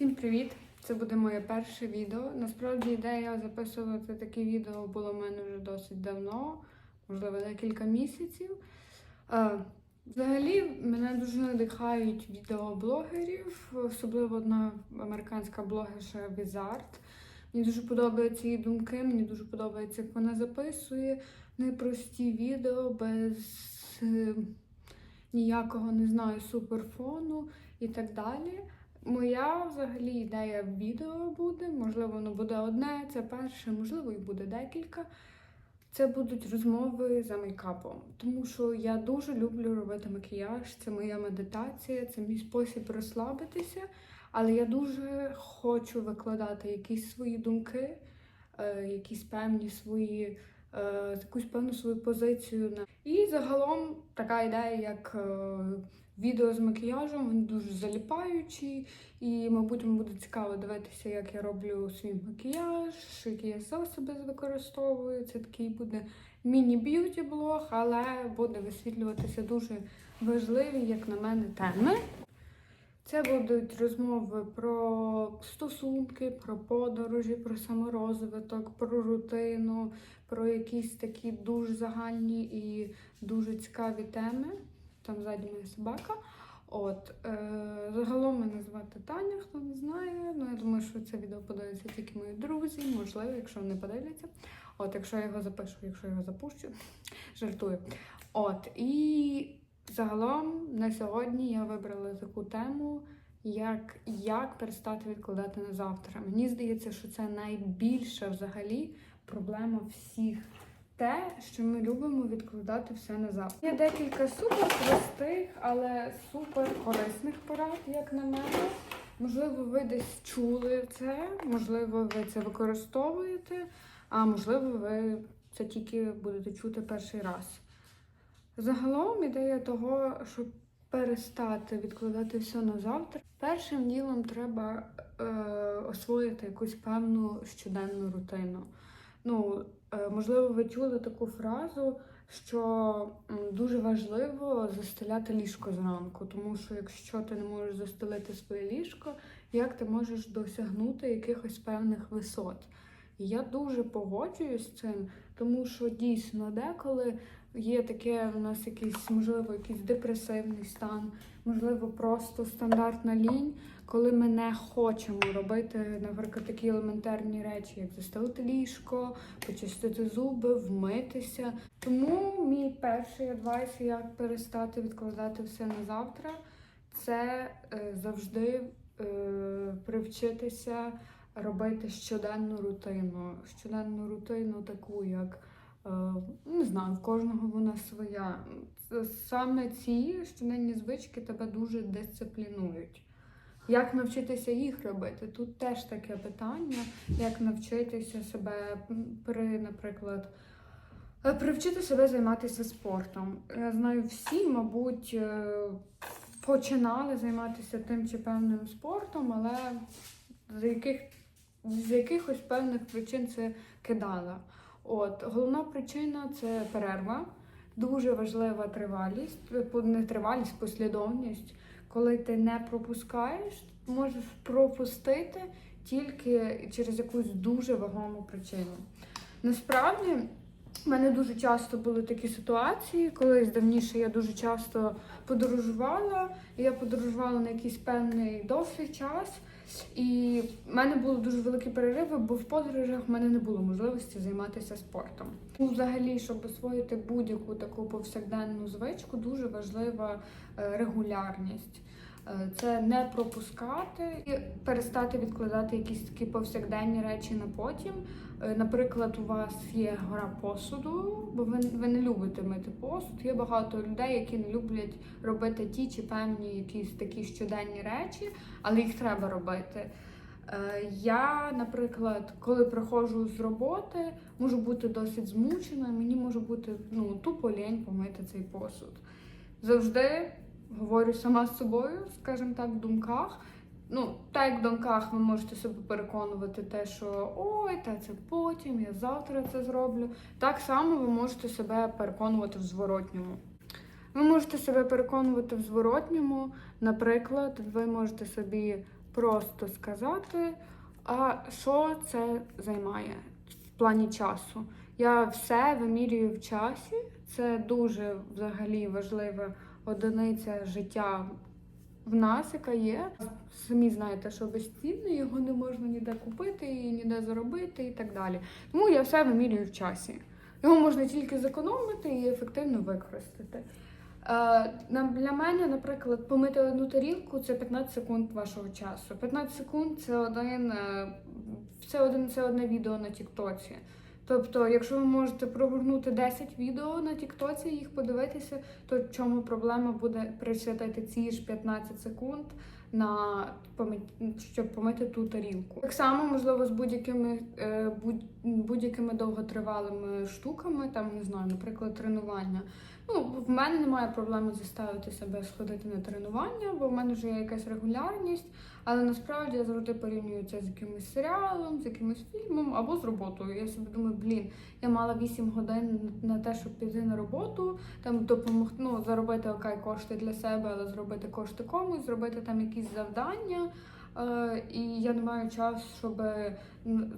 Всім привіт! Це буде моє перше відео. Насправді ідея записувати таке відео було в мене вже досить давно, можливо, декілька місяців. Взагалі мене дуже надихають відеоблогерів, особливо одна американська блогерша Візард. Мені дуже подобаються її думки, мені дуже подобається, як вона записує непрості відео без е, ніякого, не знаю, суперфону і так далі. Моя взагалі ідея відео буде, можливо, воно буде одне, це перше, можливо, і буде декілька. Це будуть розмови за мейкапом, тому що я дуже люблю робити макіяж, це моя медитація, це мій спосіб розслабитися. Але я дуже хочу викладати якісь свої думки, е, якісь певні свої, е, якусь певну свою позицію. І загалом така ідея, як е, відео з макіяжем, він дуже заліпаючий, і, мабуть, вам буде цікаво дивитися, як я роблю свій макіяж, які я засоби використовую. Це такий буде міні-б'юті блог, але буде висвітлюватися дуже важливі, як на мене, теми. Це будуть розмови про стосунки, про подорожі, про саморозвиток, про рутину, про якісь такі дуже загальні і дуже цікаві теми. Там ззаді моя собака. От е, загалом мене звати Таня, хто не знає. Ну я думаю, що це відео подивляться тільки мої друзі, можливо, якщо не подивляться. От, якщо я його запишу, якщо я його запущу, жартую. От і загалом на сьогодні я вибрала таку тему, як, як перестати відкладати на завтра. Мені здається, що це найбільша взагалі проблема всіх. Те, що ми любимо відкладати все на завтра. Є декілька супер простих, але супер корисних порад, як на мене. Можливо, ви десь чули це, можливо, ви це використовуєте, а можливо, ви це тільки будете чути перший раз. Загалом ідея того, щоб перестати відкладати все на завтра, першим ділом треба е, освоїти якусь певну щоденну рутину. Ну, е, можливо, ви чули таку фразу, що дуже важливо застеляти ліжко зранку, тому що якщо ти не можеш застелити своє ліжко, як ти можеш досягнути якихось певних висот? І я дуже погоджуюсь з цим, тому що дійсно деколи є таке у нас якийсь, можливо, якийсь депресивний стан, можливо, просто стандартна лінь, коли ми не хочемо робити, наприклад, такі елементарні речі, як застелити ліжко, почистити зуби, вмитися. Тому мій перший адвайс, як перестати відкладати все на завтра, це е, завжди е, привчитися робити щоденну рутину. Щоденну рутину таку, як е, не знаю, в кожного вона своя. Саме ці щоденні звички тебе дуже дисциплінують. Як навчитися їх робити? Тут теж таке питання, як навчитися себе при, наприклад, е, привчити себе займатися спортом. Я знаю, всі, мабуть, е, починали займатися тим чи певним спортом, але з яких з якихось певних причин це кидала. От головна причина це перерва. Дуже важлива тривалість, е, не тривалість, послідовність. Коли ти не пропускаєш, можеш пропустити тільки через якусь дуже вагому причину. Насправді, в мене дуже часто були такі ситуації. Колись давніше я дуже часто подорожувала, і я подорожувала на якийсь певний довший час. І в мене були дуже великі перериви, бо в подорожах в мене не було можливості займатися спортом. Ну, взагалі, щоб освоїти будь-яку таку повсякденну звичку, дуже важлива е, регулярність. Е, Це не пропускати і перестати відкладати якісь такі повсякденні речі на потім. Е, Наприклад, у вас є гора посуду, бо ви, ви не любите мити посуд. Є багато людей, які не люблять робити ті чи певні якісь такі щоденні речі, але їх треба робити. Е, Я, наприклад, коли приходжу з роботи, можу бути досить змучена, мені може бути ну, тупо лінь помити цей посуд. Завжди говорю сама з собою, скажімо так, в думках. Ну, так як в думках ви можете себе переконувати те, що ой, та це потім, я завтра це зроблю. Так само ви можете себе переконувати в зворотньому. Ви можете себе переконувати в зворотньому. Наприклад, ви можете собі просто сказати, а що це займає в плані часу. Я все вимірюю в часі. Це дуже взагалі важлива одиниця життя в нас, яка є. Самі знаєте, що безцінне, його не можна ніде купити ніде заробити і так далі. Тому я все вимірюю в часі. Його можна тільки зекономити і ефективно використати. Е, Для мене, наприклад, помити одну тарілку це 15 секунд вашого часу. 15 секунд це один, е, це один це одне відео на Тіктоці. Тобто, якщо ви можете прогорнути 10 відео на Тіктоці і їх подивитися, то чому проблема буде присвятити ці ж 15 секунд на щоб помити ту тарілку. Так само, можливо, з будь-якими е, будь- будь-якими довготривалими штуками, там не знаю, наприклад, тренування. Ну, в мене немає проблеми заставити себе сходити на тренування, бо в мене вже є якась регулярність. Але насправді я завжди порівнюю це з якимось серіалом, з якимось фільмом або з роботою. Я собі думаю, блін, я мала 8 годин на те, щоб піти на роботу, там допомогти, ну, заробити окей кошти для себе, але зробити кошти комусь, зробити там якісь завдання. Е, і я не маю часу, щоб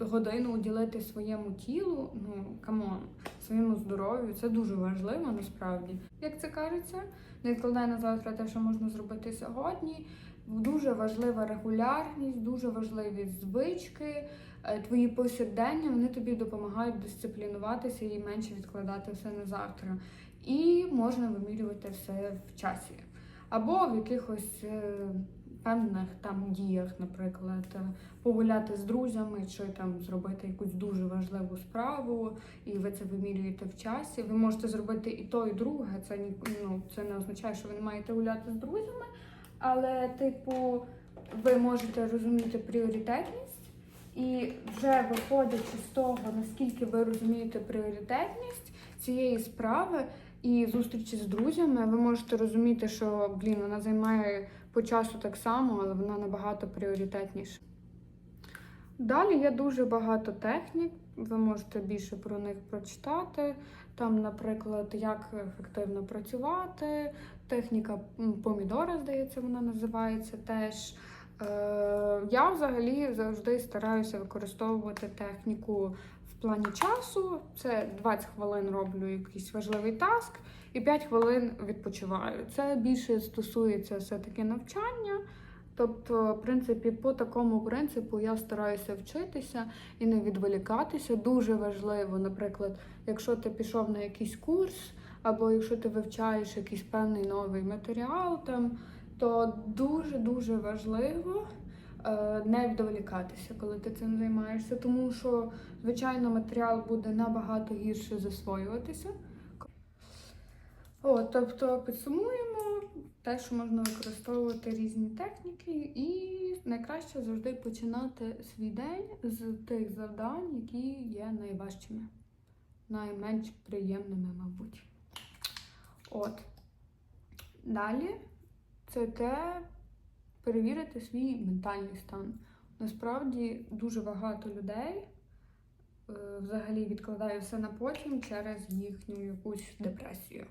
годину уділити своєму тілу. Ну камон, своєму здоров'ю. Це дуже важливо насправді. Як це кажеться, не відкладай на завтра те, що можна зробити сьогодні. Дуже важлива регулярність, дуже важливі звички. Е, Твої повсякдення вони тобі допомагають дисциплінуватися і менше відкладати все на завтра. І можна вимірювати все в часі. Або в якихось е, певних там діях, наприклад, е, погуляти з друзями, чи там зробити якусь дуже важливу справу, і ви це вимірюєте в часі. Ви можете зробити і то, і друге. Це ну, це не означає, що ви не маєте гуляти з друзями, але, типу, ви можете розуміти пріоритетність, і вже виходячи з того, наскільки ви розумієте пріоритетність цієї справи і зустрічі з друзями, ви можете розуміти, що блін, вона займає по часу так само, але вона набагато пріоритетніша. Далі є дуже багато технік, ви можете більше про них прочитати. Там, наприклад, як ефективно працювати, техніка помідора, здається, вона називається теж. Е, я взагалі завжди стараюся використовувати техніку в плані часу. Це 20 хвилин роблю якийсь важливий таск і 5 хвилин відпочиваю. Це більше стосується все-таки навчання. Тобто, в принципі, по такому принципу я стараюся вчитися і не відволікатися. Дуже важливо, наприклад, якщо ти пішов на якийсь курс, або якщо ти вивчаєш якийсь певний новий матеріал, там, то дуже-дуже важливо е, не відволікатися, коли ти цим займаєшся, тому що, звичайно, матеріал буде набагато гірше засвоюватися. О, тобто підсумуємо те, що можна використовувати різні техніки, і найкраще завжди починати свій день з тих завдань, які є найважчими, найменш приємними, мабуть. От. Далі це те перевірити свій ментальний стан. Насправді дуже багато людей е, взагалі відкладає все на потім через їхню якусь депресію.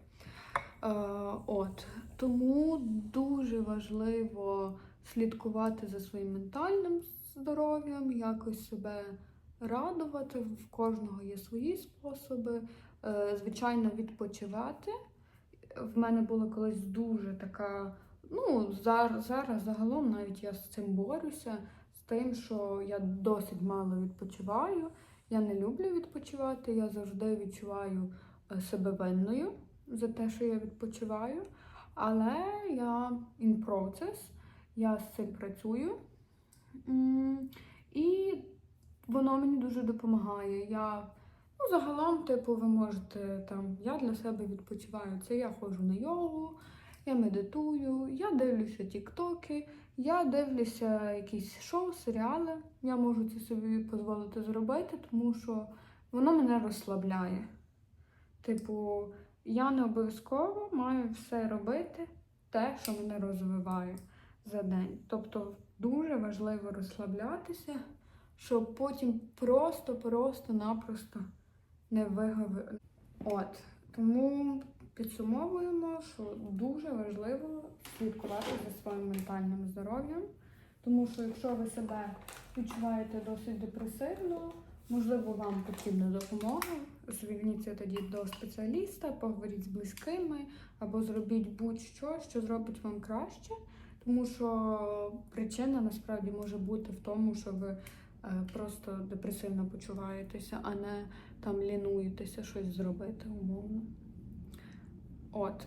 Е, от тому дуже важливо слідкувати за своїм ментальним здоров'ям, якось себе радувати. В кожного є свої способи. Е, Звичайно, відпочивати. В мене була колись дуже така. Ну, зараз, зараз загалом навіть я з цим борюся, з тим, що я досить мало відпочиваю. Я не люблю відпочивати, я завжди відчуваю е, себе винною за те, що я відпочиваю. Але я in process, я з цим працюю. І воно мені дуже допомагає. Я ну, загалом, типу, ви можете там, я для себе відпочиваю. Це я ходжу на йогу, я медитую, я дивлюся тіктоки, я дивлюся якісь шоу, серіали. Я можу це собі дозволити зробити, тому що воно мене розслабляє. Типу, я не обов'язково маю все робити, те, що мене розвиває за день. Тобто дуже важливо розслаблятися, щоб потім просто-просто-напросто не виговорити. От. Тому підсумовуємо, що дуже важливо слідкувати за своїм ментальним здоров'ям, Тому що якщо ви себе відчуваєте досить депресивно, можливо, вам потрібна допомога. Зверніться тоді до спеціаліста, поговоріть з близькими або зробіть будь-що, що зробить вам краще. Тому що причина насправді може бути в тому, що ви е, просто депресивно почуваєтеся, а не там лінуєтеся щось зробити умовно. От.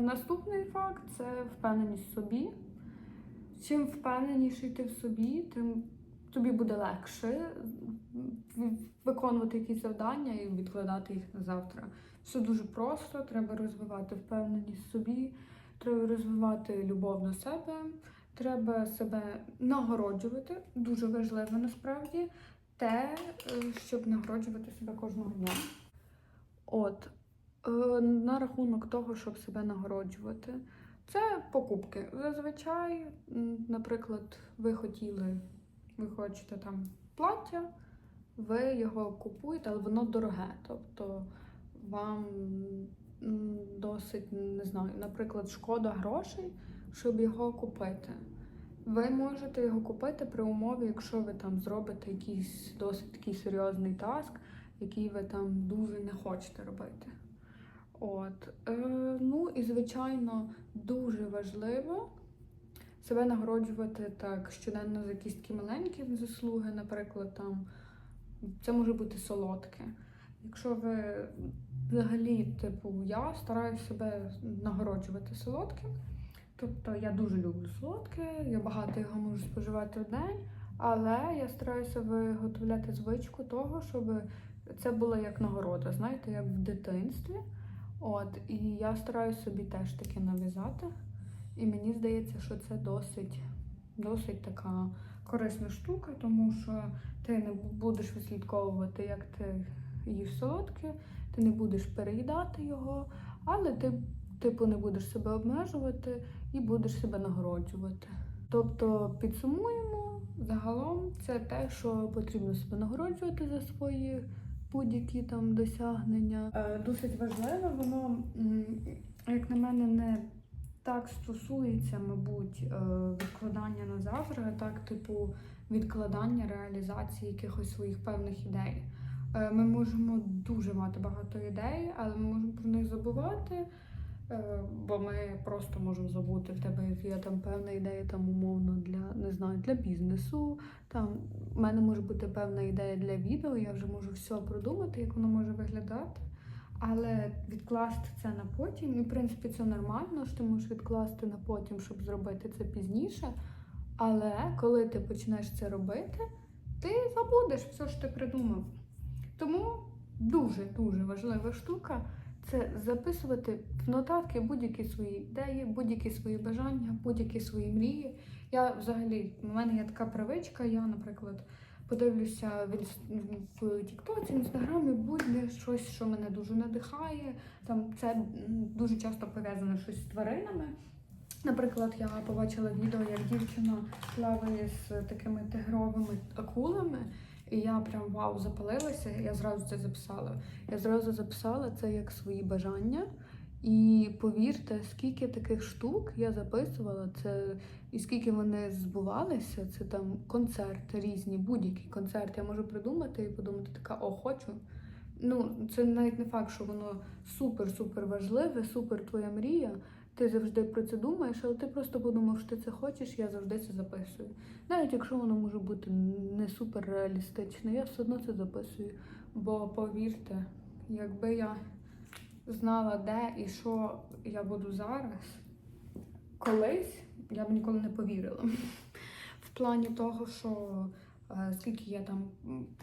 Наступний факт це впевненість в собі. Чим впевненіший ти в собі, тим тобі буде легше виконувати якісь завдання і відкладати їх на завтра. Все дуже просто, треба розвивати впевненість в собі, треба розвивати любов до себе, треба себе нагороджувати. Дуже важливо насправді те, е, щоб нагороджувати себе кожного дня. От. Е, На рахунок того, щоб себе нагороджувати, це покупки. Зазвичай, наприклад, ви хотіли, ви хочете там плаття, ви його купуєте, але воно дороге. Тобто вам досить, не знаю, наприклад, шкода грошей, щоб його купити. Ви можете його купити при умові, якщо ви там зробите якийсь досить такий серйозний таск, який ви там дуже не хочете робити. От. Е, ну і звичайно, дуже важливо себе нагороджувати так щоденно за якісь такі маленькі заслуги, наприклад, там це може бути солодке. Якщо ви взагалі, типу, я стараюся себе нагороджувати солодким. Тобто я дуже люблю солодке, я багато його можу споживати в день, але я стараюся виготовляти звичку того, щоб це було як нагорода, знаєте, як в дитинстві. От, і я стараюся собі теж таке нав'язати. І мені здається, що це досить, досить така корисна штука, тому що ти не будеш вислідковувати, як ти їш солодке, ти не будеш переїдати його, але ти, типу, не будеш себе обмежувати і будеш себе нагороджувати. Тобто підсумуємо, загалом це те, що потрібно себе нагороджувати за свої будь-які там досягнення. Е, Досить важливо, воно, як на мене, не так стосується, мабуть, е, відкладання на завтра, а так, типу, відкладання реалізації якихось своїх певних ідей. Е, Ми можемо дуже мати багато ідей, але ми можемо про них забувати. Е, Бо ми просто можемо забути в тебе, як є там певна ідея, там умовно для не знаю, для бізнесу. Там в мене може бути певна ідея для відео, я вже можу все продумати, як воно може виглядати. Але відкласти це на потім, і в принципі це нормально, що ти можеш відкласти на потім, щоб зробити це пізніше. Але коли ти почнеш це робити, ти забудеш все, що ти придумав. Тому дуже дуже важлива штука це записувати в нотатки будь-які свої ідеї, будь-які свої бажання, будь-які свої мрії. Я взагалі, в мене є така привичка, я, наприклад, подивлюся в, Тіктоці, в Інстаграмі будь-де щось, що мене дуже надихає. Там це дуже часто пов'язане щось з тваринами. Наприклад, я побачила відео, як дівчина плаває з такими тигровими акулами, і я прям вау запалилася. Я зразу це записала. Я зразу записала це як свої бажання. І повірте, скільки таких штук я записувала, це і скільки вони збувалися, це там концерти різні, будь-який концерт. Я можу придумати і подумати, така о, хочу. Ну, це навіть не факт, що воно супер-супер важливе, супер твоя мрія. Ти завжди про це думаєш, але ти просто подумав, що ти це хочеш, я завжди це записую. Навіть якщо воно може бути не супер реалістичне, я все одно це записую. Бо повірте, якби я знала, де і що я буду зараз, колись я б ніколи не повірила. В плані того, що е, скільки я там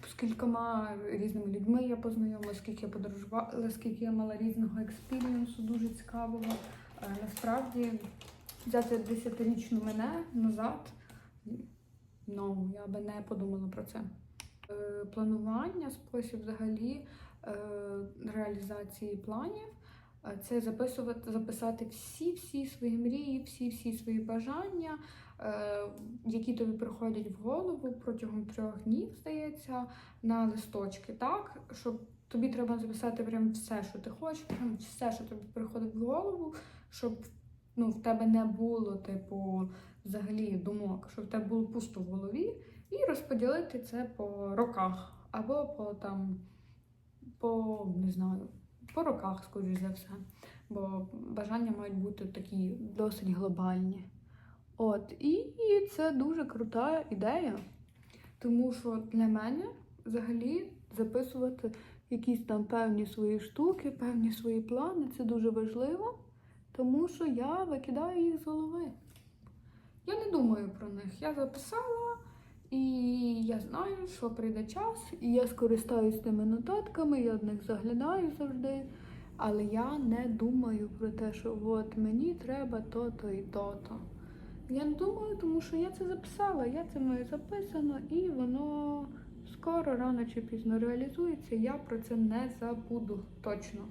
з кількома різними людьми я познайомилася, скільки я подорожувала, скільки я мала різного експірієнсу, дуже цікавого. Е, Насправді взяти десятирічну мене назад, ну, я би не подумала про це. Е, Планування, спосіб взагалі е, реалізації планів. Це записувати, записати всі-всі свої мрії, всі-всі свої бажання, які тобі приходять в голову протягом трьох днів, здається, на листочки, так? Щоб тобі треба записати прям все, що ти хочеш, прям все, що тобі приходить в голову, щоб ну, в тебе не було, типу, взагалі думок, щоб в тебе було пусто в голові, і розподілити це по роках або по там, по не знаю, по роках, скоріш за все. Бо бажання мають бути такі досить глобальні. От, і це дуже крута ідея, тому що для мене взагалі записувати якісь там певні свої штуки, певні свої плани це дуже важливо, тому що я викидаю їх з голови. Я не думаю про них. Я записала, і я знаю, що прийде час, і я скористаюсь тими нотатками, я в них заглядаю завжди. Але я не думаю про те, що от мені треба то-то і то-то. Я не думаю, тому що я це записала, я це маю записано, і воно скоро, рано чи пізно реалізується. Я про це не забуду точно.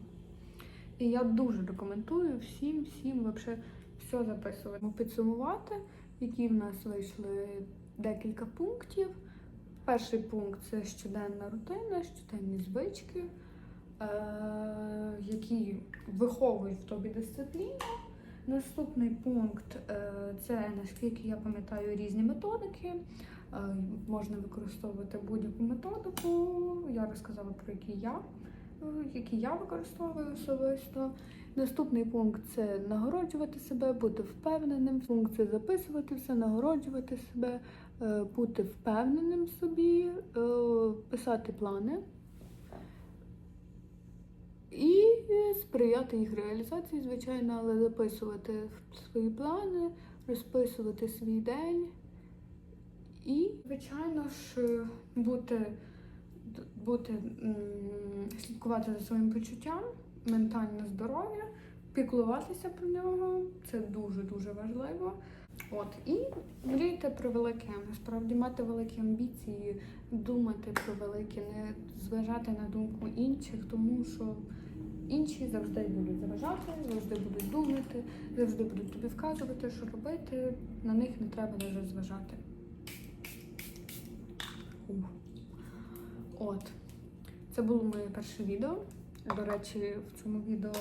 І я дуже рекомендую всім, всім вообще все записувати. Підсумувати, які в нас вийшли декілька пунктів. Перший пункт це щоденна рутина, щоденні звички, е- які виховують в тобі дисципліну. Наступний пункт е, це наскільки я пам'ятаю різні методики. Е, Можна використовувати будь-яку методику. Я розказала про які я, які я використовую особисто. Наступний пункт це нагороджувати себе, бути впевненим. Пункт це записувати все, нагороджувати себе, е, бути впевненим в собі, е, писати плани. І сприяти їх реалізації, звичайно, але записувати свої плани, розписувати свій день. І, звичайно ж, бути, бути слідкувати за своїм почуттям, ментальне здоров'я, піклуватися про нього це дуже-дуже важливо. От і мрійте про велике, насправді мати великі амбіції, думати про велике, не зважати на думку інших, тому що інші завжди будуть заважати, завжди будуть думати, завжди будуть тобі вказувати, що робити. На них не треба навіть зважати. От. Це було моє перше відео. До речі, в цьому відео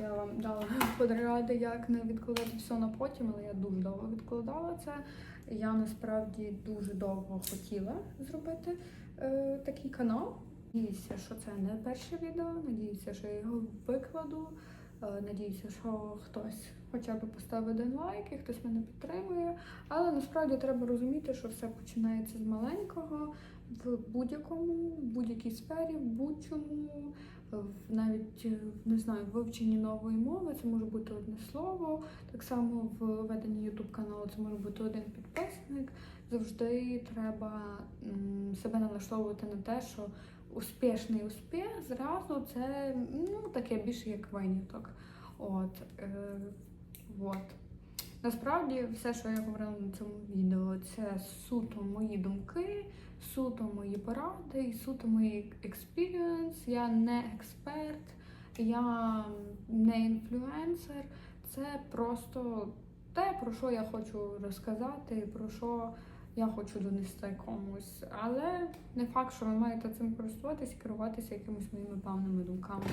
я вам дала подради, як не відкладати все на потім, але я дуже довго відкладала це. Я насправді дуже довго хотіла зробити е, такий канал. Надіюся, що це не перше відео. Надіюся, що я його викладу. Е, Надіюся, що хтось хоча б поставить один лайк і хтось мене підтримує. Але насправді треба розуміти, що все починається з маленького в будь-якому, в будь-якій сфері, в будь-чому, навіть е, не знаю, в вивченні нової мови. Це може бути одне слово. Так само в веденні YouTube каналу це може бути один підписник. Завжди треба себе налаштовувати на те, що успішний успіх зразу це ну, таке більше як виняток. От, е, от. Насправді, все, що я говорила на цьому відео, це суто мої думки, суто мої поради і суто мої експіріенс. Я не експерт, я не інфлюенсер. Це просто те, про що я хочу розказати, про що я хочу донести комусь. Але не факт, що ви маєте цим користуватися і керуватися якимись моїми певними думками.